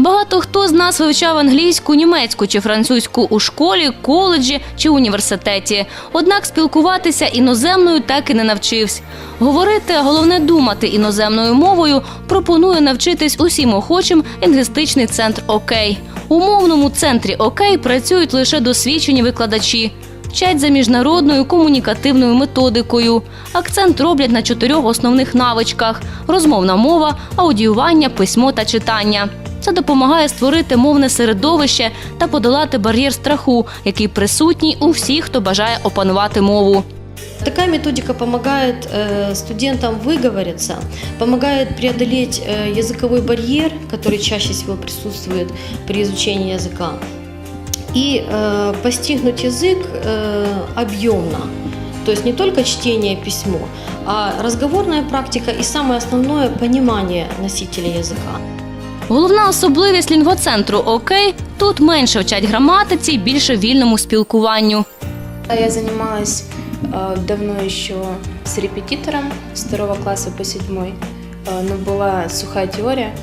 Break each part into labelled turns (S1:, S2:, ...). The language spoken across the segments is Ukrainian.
S1: Багато хто з нас вивчав англійську, німецьку чи французьку у школі, коледжі чи університеті. Однак спілкуватися іноземною так і не навчився. Говорити, а головне думати іноземною мовою пропонує навчитись усім охочим лінгвістичний центр ОК. У мовному центрі ОК працюють лише досвідчені викладачі. Вчать за міжнародною комунікативною методикою. Акцент роблять на чотирьох основних навичках: розмовна мова, аудіювання, письмо та читання. Це допомагає створити мовне середовище та подолати бар'єр страху, який присутній у всіх, хто бажає опанувати мову.
S2: Такая методика помогает э, студентам выговориться, помогает преодолеть э, языковой барьер, который чаще всего присутствует при изучении языка, и э, постигнуть язык э, объемно. То есть не только чтение и письмо, а разговорная практика и самое основное понимание носителя языка.
S1: Головна особливість лінгвоцентру ОК – тут менше вчать граматиці, більше вільному спілкуванню.
S3: Я занималась э, давно еще с репетитором с второго класса по седьмой, э, но была сухая теория,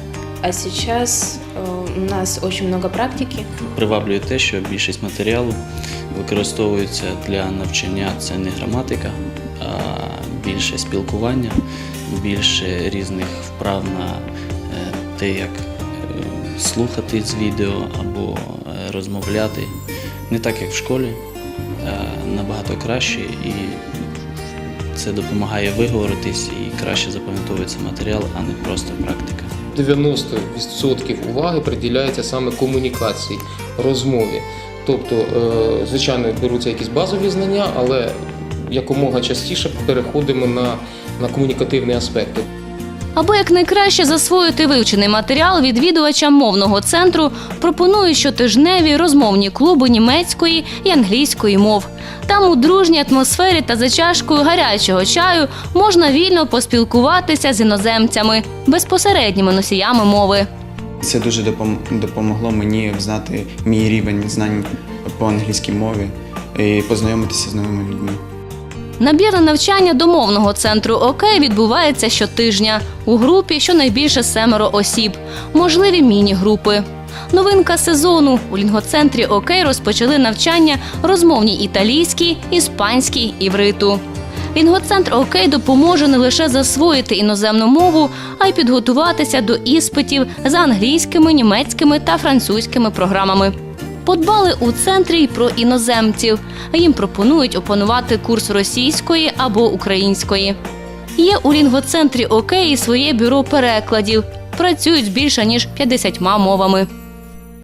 S3: а сейчас э, у нас очень много практики.
S4: Приваблює те, що більшість матеріалу використовується для навчання це не граматика, а більше спілкування, більше різних вправ на е, те, як е, слухати з відео або е, розмовляти. Не так, як в школі, а набагато краще і це допомагає виговоритись і краще запам'ятовується матеріал, а не просто практика.
S5: 90% уваги приділяється саме комунікації, розмові. Тобто, е, звичайно, беруться якісь базові знання, але якомога частіше переходимо на, на комунікативні аспекти.
S1: Аби якнайкраще засвоїти вивчений матеріал, відвідувачам мовного центру пропонують щотижневі розмовні клуби німецької і англійської мов. Там у дружній атмосфері та за чашкою гарячого чаю можна вільно поспілкуватися з іноземцями, безпосередніми носіями мови.
S6: Це дуже допомогло мені знати мій рівень знань по англійській мові і познайомитися з новими людьми.
S1: Набір на навчання до мовного центру ОК відбувається щотижня у групі щонайбільше семеро осіб, можливі міні-групи. Новинка сезону у лінгоцентрі ОК розпочали навчання розмовній італійській, іспанській івриту. Лінгоцентр ОК допоможе не лише засвоїти іноземну мову, а й підготуватися до іспитів за англійськими, німецькими та французькими програмами. Подбали у центрі й про іноземців. Їм пропонують опанувати курс російської або української. Є у лінгвоцентрі ОК і своє бюро перекладів. Працюють більше ніж 50 мовами.